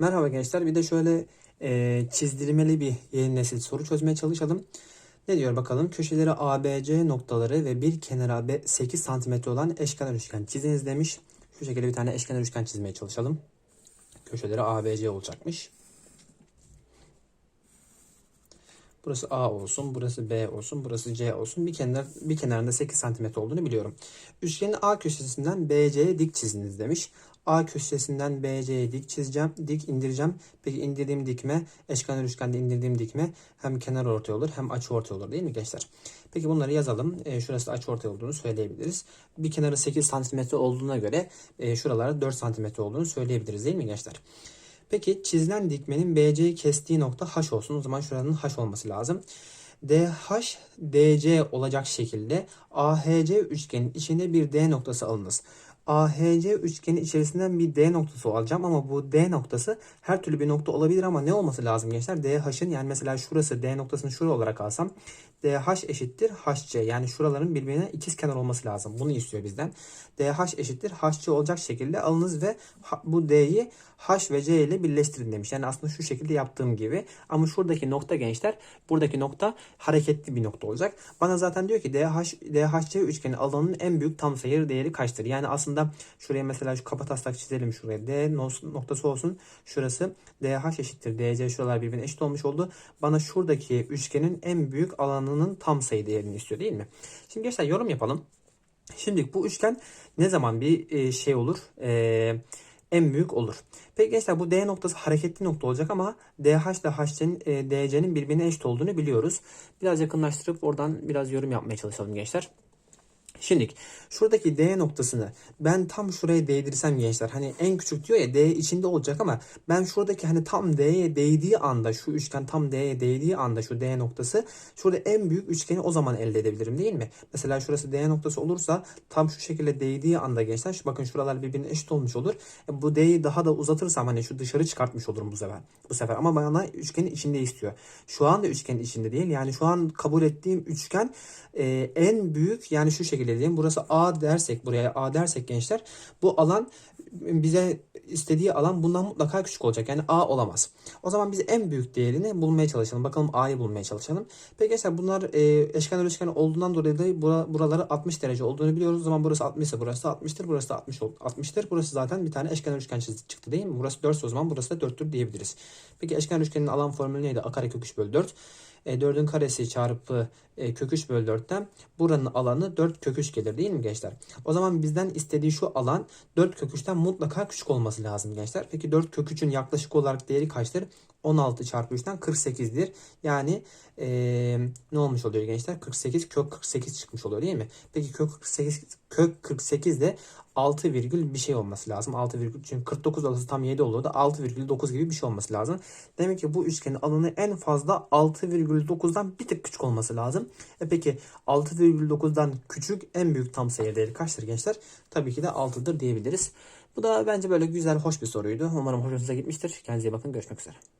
Merhaba gençler. Bir de şöyle e, çizdirmeli bir yeni nesil soru çözmeye çalışalım. Ne diyor bakalım? Köşeleri ABC noktaları ve bir kenarı AB 8 cm olan eşkenar üçgen çiziniz demiş. Şu şekilde bir tane eşkenar üçgen çizmeye çalışalım. Köşeleri ABC olacakmış. Burası A olsun, burası B olsun, burası C olsun. Bir kenar bir kenarında 8 cm olduğunu biliyorum. Üçgenin A köşesinden BC'ye dik çiziniz demiş. A köşesinden BC'ye dik çizeceğim, dik indireceğim. Peki indirdiğim dikme, eşkenar üçgende indirdiğim dikme hem kenar ortay olur hem açı ortay olur değil mi gençler? Peki bunları yazalım. E, şurası açı ortay olduğunu söyleyebiliriz. Bir kenarı 8 cm olduğuna göre e, şuralara 4 cm olduğunu söyleyebiliriz değil mi gençler? Peki çizilen dikmenin BC'yi kestiği nokta H olsun. O zaman şuranın H olması lazım. DH, DC olacak şekilde AHC üçgenin içinde bir D noktası alınız. AHC üçgeni içerisinden bir D noktası alacağım ama bu D noktası her türlü bir nokta olabilir ama ne olması lazım gençler? DH'ın yani mesela şurası D noktasını şuraya olarak alsam DH eşittir HC yani şuraların birbirine ikiz kenar olması lazım. Bunu istiyor bizden. DH eşittir HC olacak şekilde alınız ve bu D'yi H ve C ile birleştirin demiş. Yani aslında şu şekilde yaptığım gibi. Ama şuradaki nokta gençler buradaki nokta hareketli bir nokta olacak. Bana zaten diyor ki DH, DHC üçgeni alanının en büyük tam sayı değeri kaçtır? Yani aslında şuraya mesela şu kapataslak çizelim şuraya. D noktası olsun. Şurası DH eşittir DC şuralar birbirine eşit olmuş oldu. Bana şuradaki üçgenin en büyük alanının tam sayı değerini istiyor değil mi? Şimdi gençler yorum yapalım. Şimdi bu üçgen ne zaman bir şey olur? Eee en büyük olur. Peki gençler bu D noktası hareketli nokta olacak ama DH ile HC'nin e, DC'nin birbirine eşit olduğunu biliyoruz. Biraz yakınlaştırıp oradan biraz yorum yapmaya çalışalım gençler. Şimdi şuradaki D noktasını ben tam şuraya değdirsem gençler hani en küçük diyor ya D içinde olacak ama ben şuradaki hani tam D'ye değdiği anda şu üçgen tam D'ye değdiği anda şu D noktası şurada en büyük üçgeni o zaman elde edebilirim değil mi? Mesela şurası D noktası olursa tam şu şekilde değdiği anda gençler şu bakın şuralar birbirine eşit olmuş olur. E, bu D'yi daha da uzatırsam hani şu dışarı çıkartmış olurum bu sefer. Bu sefer ama bana üçgenin içinde istiyor. Şu anda üçgenin içinde değil yani şu an kabul ettiğim üçgen e, en büyük yani şu şekilde diyeyim. Burası A dersek buraya A dersek gençler bu alan bize istediği alan bundan mutlaka küçük olacak. Yani A olamaz. O zaman biz en büyük değerini bulmaya çalışalım. Bakalım A'yı bulmaya çalışalım. Peki gençler bunlar e, eşkenar üçgen olduğundan dolayı da bura, buraları 60 derece olduğunu biliyoruz. O zaman burası 60 ise burası da 60'tır. Burası da 60 60'tır. Burası zaten bir tane eşkenar üçgen çıktı değil mi? Burası 4 o zaman burası da 4'tür diyebiliriz. Peki eşkenar üçgenin alan formülü neydi? A kare kök 3 bölü 4. E, 4'ün karesi çarpı e, kök 3 bölü 4'ten buranın alanı 4 kök 3 gelir değil mi gençler? O zaman bizden istediği şu alan 4 kök 3'ten mutlaka küçük olması lazım gençler. Peki 4 kök 3'ün yaklaşık olarak değeri kaçtır? 16 çarpı 3'ten 48'dir. Yani e, ne olmuş oluyor gençler? 48 kök 48 çıkmış oluyor değil mi? Peki kök 48 kök 48 de 6 virgül bir şey olması lazım. 6 virgül çünkü 49 olası tam 7 oluyor da 6,9 gibi bir şey olması lazım. Demek ki bu üçgenin alanı en fazla 6,9'dan bir tık küçük olması lazım. E peki 6,9'dan küçük en büyük tam sayı değeri kaçtır gençler? Tabii ki de 6'dır diyebiliriz. Bu da bence böyle güzel hoş bir soruydu. Umarım hoşunuza gitmiştir. Kendinize iyi bakın. Görüşmek üzere.